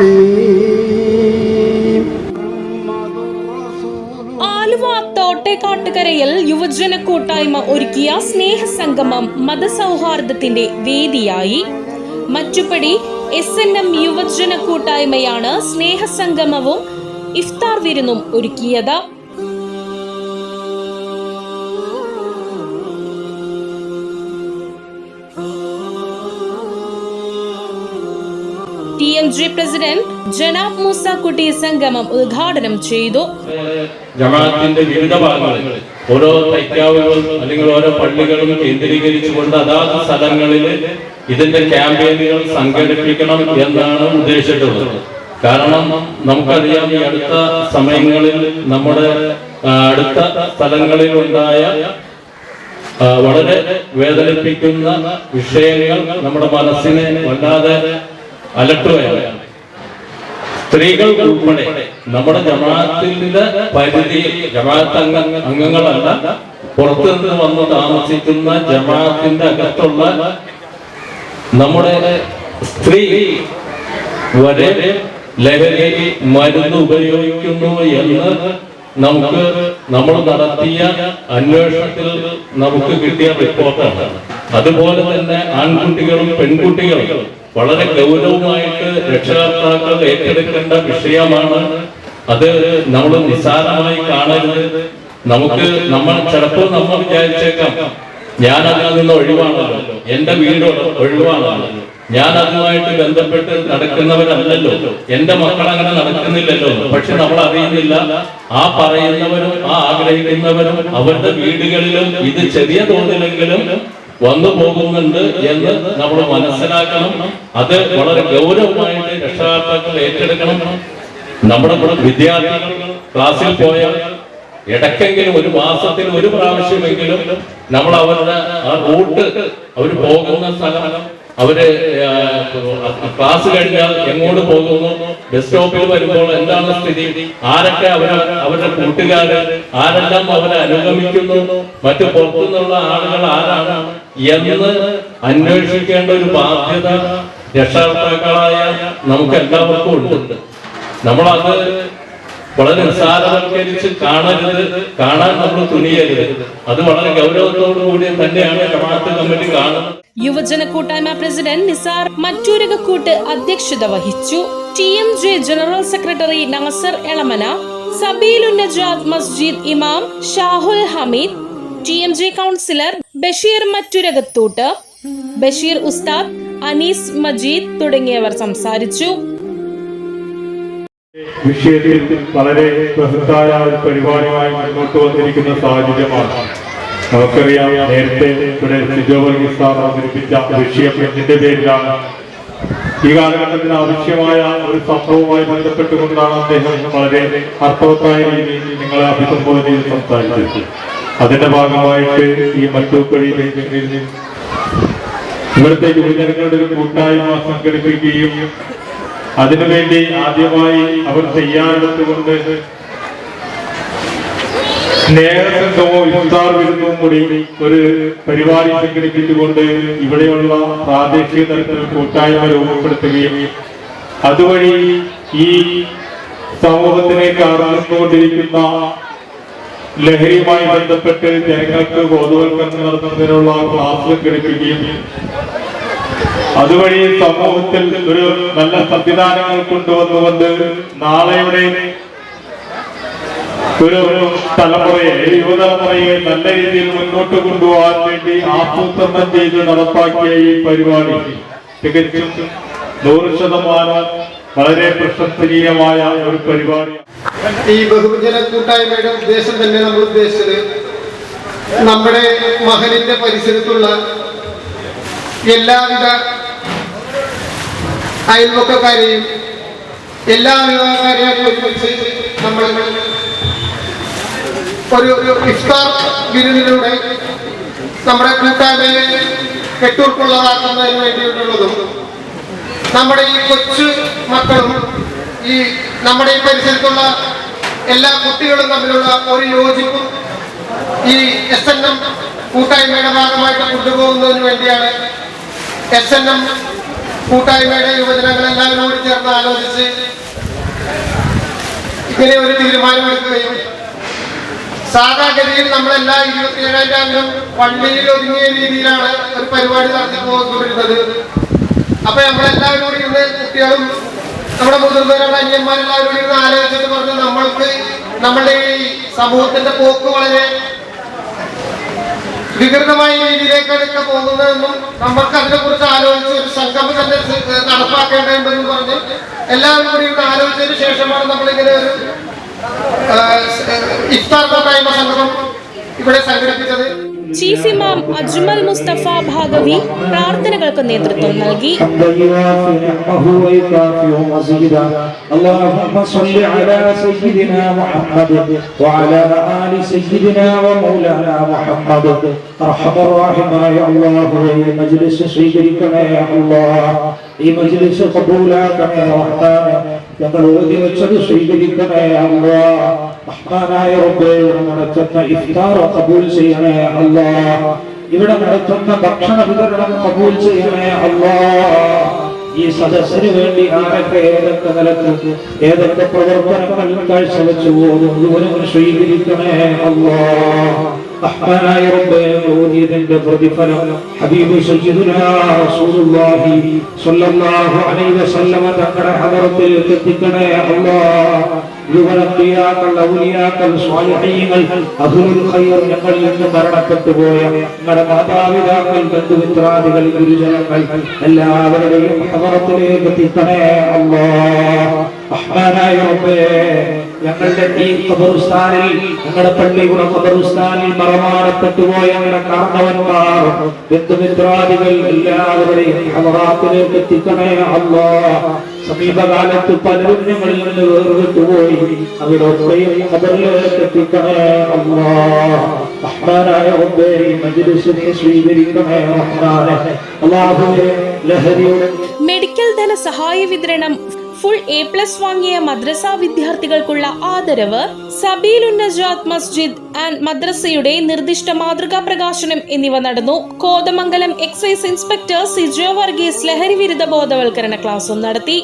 الرحيم ആലുവ തോട്ടേക്കാട്ടുകരയിൽ യുവജന കൂട്ടായ്മ ഒരുക്കിയ സ്നേഹസംഗമം മതസൗഹാർദ്ദത്തിന്റെ വേദിയായി മറ്റുപടി എസ് എൻ എം യുവജന കൂട്ടായ്മയാണ് സ്നേഹസംഗമവും ഇഫ്താർ വിരുന്നും ഒരുക്കിയത് ജി പ്രസിഡന്റ് ജനാബ് മൂസാക്കുട്ടി സംഗമം ഉദ്ഘാടനം ചെയ്തു. ജമാഅത്തിന്റെ വിവിധ ഭാഗങ്ങളിൽ ഓരോ തൈക്കാവുകളും അല്ലെങ്കിൽ ഓരോ പള്ളികളും കേന്ദ്രീകരിച്ചുകൊണ്ട് അതാത് സ്ഥലങ്ങളിൽ ഇതിന്റെ ക്യാമ്പയിനുകൾ സംഘടിപ്പിക്കണം എന്നാണ് ഉദ്ദേശിച്ചിട്ടുള്ളത്. കാരണം നമുക്കറിയാം ഈ അടുത്ത സമയങ്ങളിൽ നമ്മുടെ അടുത്ത സ്ഥലങ്ങളിൽ ഉണ്ടായ വളരെ വേദനിപ്പിക്കുന്ന വിഷയങ്ങൾ നമ്മുടെ മനസ്സിനെ വല്ലാതെ അലട്ടുകയാണ്. സ്ത്രീകൾ ഉൾപ്പെടെ നമ്മുടെ ജമാഅത്തിന്റെ പരിധിയിൽ ജമാഅത്ത് അംഗ അംഗങ്ങളല്ല. പുറത്തുനിന്ന് വന്ന് താമസിക്കുന്ന ജമാഅത്തിന്റെ അകത്തുള്ള നമ്മുടെ സ്ത്രീ വരെ ലഹരി മരുന്ന് ഉപയോഗിക്കുന്നു എന്ന് നമുക്ക് നമ്മൾ നടത്തിയ അന്വേഷണത്തിൽ നമുക്ക് കിട്ടിയ റിപ്പോർട്ടാണ്. അതുപോലെ തന്നെ ആൺകുട്ടികളും പെൺകുട്ടികളും വളരെ ഗൗരവമായിട്ട് രക്ഷകർത്താക്കൾ ഏറ്റെടുക്കേണ്ട വിഷയമാണ്. അത് നമ്മൾ നിസ്സാരമായി കാണരുത്. നമുക്ക് നമ്മൾ ചിലപ്പോൾ നമ്മൾ വിചാരിച്ചേക്കാം ഞാൻ അതിൽ നിന്ന് ഒഴിവാണല്ലോ. എന്റെ വീട് ഒഴിവാണല്ലോ. ഞാൻ അതുമായിട്ട് ബന്ധപ്പെട്ട് നടക്കുന്നവരല്ലല്ലോ. എന്റെ മക്കൾ അങ്ങനെ നടക്കുന്നില്ലല്ലോ. പക്ഷെ നമ്മൾ അറിയുന്നില്ല ആ പറയുന്നവരും ആ ആഗ്രഹിക്കുന്നവരും അവരുടെ വീടുകളിലും ഇത് ചെറിയ തോതിലെങ്കിലും വന്നു പോകുന്നുണ്ട് എന്ന് നമ്മൾ മനസ്സിലാക്കണം. അത് വളരെ ഗൗരവമായിട്ട് രക്ഷകർത്താക്കൾ ഏറ്റെടുക്കണം. നമ്മുടെ വിദ്യാർത്ഥികൾ ക്ലാസ്സിൽ പോയാൽ ഇടയ്ക്കെങ്കിലും ഒരു മാസത്തിൽ ഒരു പ്രാവശ്യമെങ്കിലും നമ്മൾ അവരുടെ ആ റൂട്ട് അവർ പോകുന്ന സ്ഥലം അവർ ക്ലാസ് കഴിഞ്ഞാൽ എങ്ങോട്ട് പോകുന്നു ബസ് സ്റ്റോപ്പിൽ വരുമ്പോൾ എന്താണ് സ്ഥിതി ആരൊക്കെ അവരെ അവരുടെ കൂട്ടുകാർ ആരെല്ലാം അവരെ അനുഗമിക്കുന്നു മറ്റു പുറത്തുനിന്നുള്ള ആളുകൾ ആരാണ് എന്ന് അന്വേഷിക്കേണ്ട ഒരു ബാധ്യത രക്ഷകർത്താക്കളായ നമുക്ക് എല്ലാവർക്കും ഉണ്ട്. നമ്മളത് വളരെ നിസ്സാരവൽക്കരിച്ച് കാണരുത്. കാണാൻ നമ്മൾ തുനിയരുത്. അത് വളരെ ഗൗരവത്തോടു കൂടി തന്നെയാണ് ജമാഅത്ത് കമ്മിറ്റി കാണുന്നത്. യുവജന കൂട്ടായ്മ പ്രസിഡന്റ് നിസാർ മറ്റൂരകക്കൂട്ട് അധ്യക്ഷത വഹിച്ചു. T M J general secretary Nasar Elamana സബീൽ ഉന്നജാദ് മസ്ജിദ് ഇമാം Shahul Hameed T M J councillor Basheer മറ്റുരകത്തൂട്ട് Basheer ഉസ്താദ് അനീസ് മജീദ് തുടങ്ങിയവർ സംസാരിച്ചു. വിഷയത്തിൽ വളരെ ബൃഹത്തായ ഒരു പരിപാടിയുമായി മുന്നോട്ട് വന്നിരിക്കുന്ന സാഹചര്യമാണ്. നമുക്കറിയാം നേരത്തെ ഇവിടെ അവതരിപ്പിച്ച വിഷയം എന്തിന്റെ പേരിലാണ്? ഈ കാലഘട്ടത്തിന് ആവശ്യമായ ഒരു സംഭവവുമായി ബന്ധപ്പെട്ടുകൊണ്ടാണ് അദ്ദേഹം വളരെ അർത്ഥവത്തായ രീതിയിൽ നിങ്ങളെ അഭിസംബോധന ചെയ്ത് സംസാരിച്ചത്. അതിന്റെ ഭാഗമായിട്ട് ഈ മറ്റൂപ്പടി ഇവിടുത്തെ യുവജനങ്ങളുടെ ഒരു കൂട്ടായ്മ സംഘടിപ്പിക്കുകയും അതിനുവേണ്ടി ആദ്യമായി അവർ തയ്യാറെടുത്തുകൊണ്ട് സ്നേഹസംഘമോ ഇഫ്താർ വിരുദ്ധവും കൂടി ഒരു പരിപാടി സംഘടിപ്പിച്ചുകൊണ്ട് ഇവിടെയുള്ള പ്രാദേശിക തലത്തിൽ കൂട്ടായ്മ രൂപപ്പെടുത്തുകയും അതുവഴി ഈ സമൂഹത്തിലേക്ക് അറിഞ്ഞുകൊണ്ടിരിക്കുന്ന ലഹരിയുമായി ബന്ധപ്പെട്ട് ജനങ്ങൾക്ക് ബോധവൽക്കരണം നടത്തുന്നതിനുള്ള ക്ലാസ് കെടുപ്പിക്കുകയും അതുവഴി സമൂഹത്തിൽ ഒരു നല്ല സംവിധാനങ്ങൾ കൊണ്ടുവന്നുകൊണ്ട് നാളെയുടെ ഒരു തലമുറയെ യുവതലമുറയെ നല്ല രീതിയിൽ മുന്നോട്ട് കൊണ്ടുപോകാൻ വേണ്ടി ആസൂത്രണം ചെയ്ത് നടപ്പാക്കിയ ഈ പരിപാടി. തികച്ചും നൂറ് ശതമാനം വളരെ പ്രശംസനീയമായ ഒരു പരിപാടി. ഈ ബഹുജന കൂട്ടായ്മയുടെ ഉദ്ദേശം തന്നെ നമ്മൾ ഉദ്ദേശിച്ചത് നമ്മുടെ മഹലിന്റെ പരിസരത്തുള്ള എല്ലാവിധ അയൽവക്കക്കാരെയും എല്ലാ വിഭാഗക്കാരെയും ഒരുമിച്ച് നമ്മൾ ഒരു ഒരു ഇഫ്താർ വിരുന്നിലൂടെ നമ്മുടെ കൂട്ടായ്മയെ കെട്ടുറപ്പുള്ളതാക്കുന്നതിന് വേണ്ടിയിട്ടുള്ളതും നമ്മുടെ ഈ കൊച്ചു മക്കളും ഈ നമ്മുടെ ഈ പരിസരത്തുള്ള എല്ലാ കുട്ടികളും തമ്മിലുള്ള ഒരു യോജിപ്പും ഈ എസ് എൻ എം കൂട്ടായ്മയുടെ ഭാഗമായിട്ട് കൊണ്ടുപോകുന്നതിന് വേണ്ടിയാണ് എസ് എൻ എം കൂട്ടായ്മയുടെ യുവജനങ്ങൾ എല്ലാവരും കൂടി ചേർന്ന് ആലോചിച്ച് ഇങ്ങനെ ഒരു തീരുമാനമെടുക്കുകയും സാധാഗതിയിൽ നമ്മളെല്ലാ ഇരുപത്തിയേഴാം തീയതി പള്ളിയിൽ ഒതുങ്ങിയ രീതിയിലാണ് ഒരു പരിപാടി നടത്തി പോയിക്കൊണ്ടിരുന്നത് അപ്പൊ നമ്മളെല്ലാവരും കൂടി ഇരുന്ന് കുട്ടികളും നമ്മുടെ മുതിർന്നവരുടെ അന്യന്മാരെല്ലാവരും ഇരുന്ന് ആലോചിച്ചിട്ട് പറഞ്ഞു നമ്മൾക്ക് നമ്മുടെ ഈ സമൂഹത്തിന്റെ പോക്ക് വളരെ വികൃതമായ രീതിയിലേക്കാണ് പോകുന്നതെന്നും നമ്മൾക്ക് അതിനെ കുറിച്ച് ആലോചിച്ച് ഒരു സംഗമം തന്നെ നടപ്പാക്കേണ്ടതുണ്ടെന്ന് പറഞ്ഞ് എല്ലാവരും കൂടി ഇരുന്ന് ആലോചിച്ചതിന് ശേഷമാണ് നമ്മളിങ്ങനെ ഒരു ഇഫ്താർ കൂട്ടായ്മ സംഗമം ഇവിടെ സംഘടിപ്പിച്ചത്. ചീഫ് ഇമാം അജ്മൽ മുസ്തഫ ഭാഗവി പ്രാർത്ഥനകൾക്ക് നേതൃത്വം നൽകി. സ്വീകരിക്കണേ അള്ളാഹ് ഈ മജ്ലിസ് കബൂലാക്കണേ റഹ്മാനെ ഞങ്ങൾ ഓതി വെച്ചത് സ്വീകരിക്കണേ അല്ലാഹ് റഹ്മാനായ റബ്ബേ നടത്തുന്ന ഇഫ്താർ കബൂൽ ചെയ്യണേ അല്ലാഹ് ഇവിടെ നടത്തുന്ന ഭക്ഷണ വിതരണം കബൂൽ ചെയ്യണേ അല്ലാ ഈ സദസ്സിന് വേണ്ടി ആരൊക്കെ ഏതൊക്കെ നിലയ്ക്ക് ഏതൊക്കെ പ്രവർത്തനങ്ങൾ കാഴ്ചവെച്ചു പോകുന്നു സ്വീകരിക്കണേ അല്ലാ റഹ്മാനായ റബ്ബേ ഓതിയതിന്റെ പ്രതിഫലം. ഹബീബ് സയ്യിദുനാ റസൂലുള്ളാഹി സ്വല്ലല്ലാഹു അലൈഹി വസല്ലമ തങ്ങളുടെ ഹദറത്തിൽ എത്തിക്കണേ അല്ലാഹ് യുവനമ്പിയാക്കൾ ഔലിയാക്കൾ സ്വാലിഹീങ്ങൾ അഹ്ലുൽ ഖൈർ ഞങ്ങളിൽ നിന്ന് മരണപ്പെട്ടു പോയ ഞങ്ങളുടെ മാതാപിതാക്കൾ ബന്ധുമിത്രാദികൾ ഗുരുജനങ്ങൾ എല്ലാവരുടെയും ഹദറത്തിലേക്ക് എത്തിക്കണേ അല്ലാഹ് റഹ്മാനായ റബ്ബേ ഞങ്ങളുടെ ഈ ഖബറുസ്ഥാനിൽ ഞങ്ങളുടെ പള്ളിയുടെ കബറുസ്ഥാനിൽ മറമാടപ്പെട്ടു പോയ ഞങ്ങളുടെ കാരണവന്മാർ ബന്ധുമിത്രാദികൾ ഹദറാത്തിലേക്ക് എത്തിക്കണേ അല്ലാഹ് സമീപകാലത്ത് പലരും ഞങ്ങളിൽ നിന്ന് വേർവിട്ടുപോയി അവരൊക്കെയും ഖബറിലേക്ക് എത്തിക്കണേ അല്ലാഹ് റഹ്മാനായ റബ്ബേ മജിലിസിനെ സ്വീകരിക്കണേ റഹ്മാനെ. അല്ലാഹുവേ ലഹരിയുടെ മെഡിക്കൽ ധനസഹായ വിതരണം ഫുൾ എ പ്ലസ് വാങ്ങിയ മദ്രസ വിദ്യാർത്ഥികൾക്കുള്ള ആദരവ് സബീൽ ഉന്നജാത്ത് മസ്ജിദ് ആൻഡ് മദ്രസയുടെ നിർദ്ദിഷ്ട മാതൃകാ പ്രകാശനം എന്നിവ നടന്നു. കോതമംഗലം എക്സൈസ് ഇൻസ്പെക്ടർ സിജോ വർഗീസ് ലഹരി വിരുദ്ധ ബോധവൽക്കരണ ക്ലാസും നടത്തി.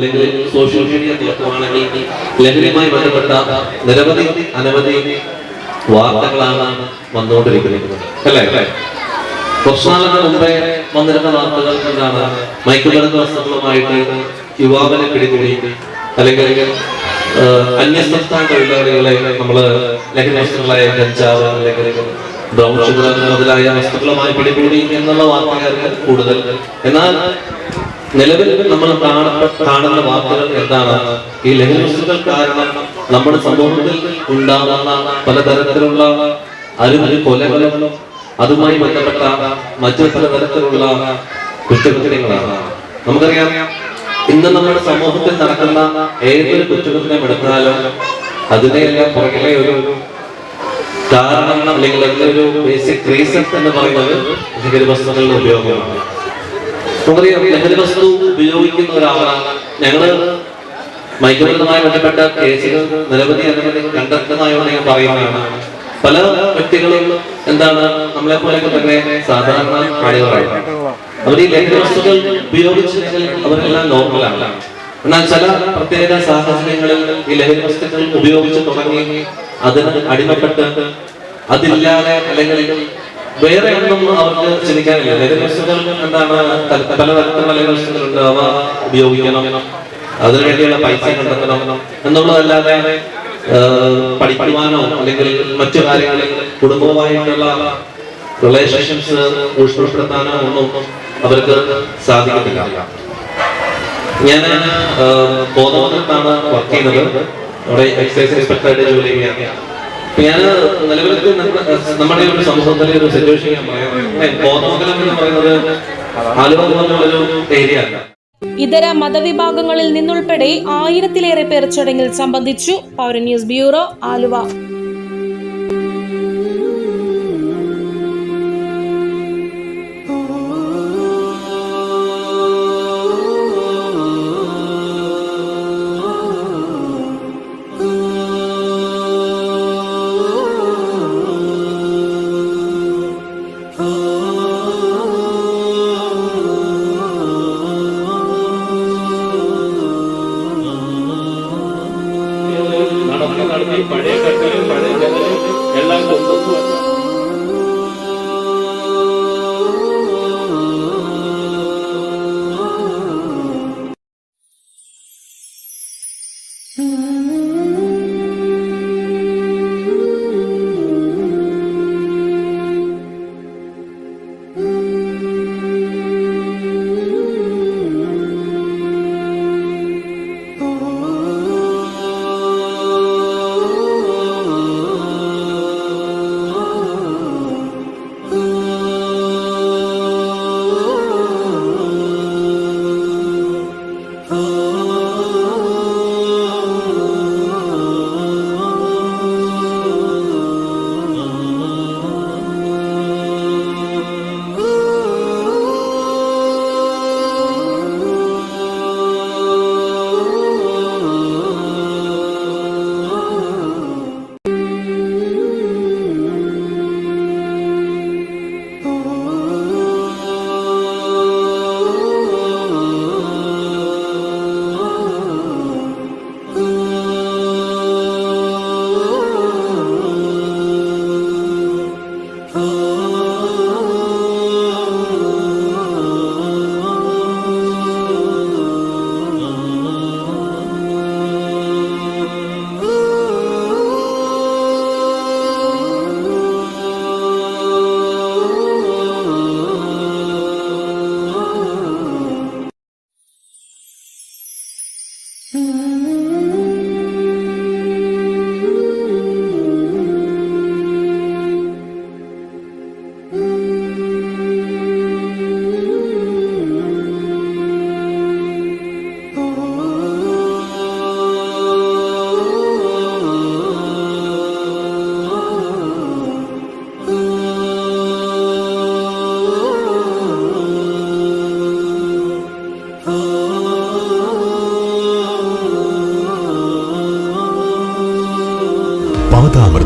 അല്ലെങ്കിൽ സോഷ്യൽ മീഡിയ തുറക്കുവാണെങ്കിൽ ലഹരിയുമായി ബന്ധപ്പെട്ട നിരവധി അനവധി വാർത്തകളാണ് വന്നുകൊണ്ടിരിക്കുന്നത്. അല്ലേ? അല്ലേ മുമ്പേ വന്നിരുന്ന വാർത്തകൾ എന്താണ്? മയക്കുമരുന്ന് വസ്തുക്കളുമായിട്ട് യുവാവിനെ പിടികൂടി അല്ലെങ്കിൽ അന്യസംസ്ഥാന തൊഴിലാളികളെ നമ്മൾ ലഹരി വസ്തുക്കളായ കഞ്ചാവ് അല്ലെങ്കിൽ ബ്രൗൺ ഷുഗർ മുതലായ വസ്തുക്കളുമായി പിടികൂടി എന്നുള്ള വാർത്തകൾ കൂടുതൽ. എന്നാൽ നിലവിൽ നമ്മൾ കാണ- കാണുന്ന വാർത്തകൾ എന്താണ്? ഈ ലഹരി വസ്തുക്കൾ കാരണം നമ്മുടെ സമൂഹത്തിൽ ഉണ്ടാകുന്ന പലതരത്തിലുള്ള അരുമരി കൊലകളും അതുമായി ബന്ധപ്പെട്ട മറ്റു പലതരത്തിലുള്ള കുറ്റകൃത്യങ്ങളാണ്. നമുക്കറിയാം ഇന്ന് നമ്മുടെ സമൂഹത്തിൽ നടക്കുന്ന ഏതൊരു കുറ്റകൃത്യം എടുത്താലും അതിനെയെല്ലാം പുറകിലെ ഒരു കാരണം അല്ലെങ്കിൽ അതിലൊരു ബേസിക് റീസൺ എന്ന് പറയുന്നത് ലഹരി വസ്തുക്കളുടെ ഉപയോഗമാണ്. നമുക്കറിയാം ലഹരി വസ്തു ഉപയോഗിക്കുന്ന ഒരാളാണ്. ഞങ്ങൾ മയക്കുമരുന്നുമായി ബന്ധപ്പെട്ട കേസുകൾ നിരവധി അനവധി കണ്ടെത്തുന്നതായോട് ഞാൻ പറയുന്നതാണ് പല വ്യക്തികളും എന്താണ് നമ്മളെ പോലെയൊക്കെ തന്നെ സാധാരണ ആളുകളാണ്. അവർ ഈ ലഹരി വസ്തുക്കൾ ഉപയോഗിച്ചില്ലെങ്കിൽ അവരെല്ലാം നോർമലാണ്. എന്നാൽ ചില പ്രത്യേക സാഹചര്യങ്ങളിൽ ഈ ലഹരി വസ്തുക്കൾ ഉപയോഗിച്ച് തുടങ്ങി അതിന് അടിമപ്പെട്ട് അതില്ലാതെ അല്ലെങ്കിൽ വേറെ ഒന്നും അവർക്ക് ചിന്തിക്കാനില്ല വസ്തുക്കൾ എന്താണ്? പല- പലതരത്തിലുള്ള വസ്തുക്കളുണ്ട് അവ ഉപയോഗിക്കണം. അതിനുവേണ്ടിയുള്ള പൈസ കണ്ടെത്തണം എന്നുള്ളതല്ലാതെ പഠിക്കുവാനോ അല്ലെങ്കിൽ മറ്റു കാര്യങ്ങളിൽ കുടുംബവുമായിട്ടുള്ള റിലേഷൻഷിപ്സ് ഊഷ്മപ്പെടുത്താനോ ഒന്നും അവർക്ക് സാധിക്കത്തില്ല. ഞാൻ ബോധവനത്താണ് വർക്ക് ചെയ്യുന്നത്. അവിടെ എക്സൈസ് ഇൻസ്പെക്ടറായിട്ട് ജോലി ചെയ്യാം. ഞാൻ നിലവിലത്തെ നമ്മുടെ ഒരു സമൂഹത്തിലെ ഒരു സിറ്റുവേഷൻ ഇതര മതവിഭാഗങ്ങളിൽ നിന്നുൾപ്പെടെ ആയിരത്തിലേറെ പേർ ചടങ്ങിൽ സംബന്ധിച്ചു. പൗര ന്യൂസ് ബ്യൂറോ ആലുവ.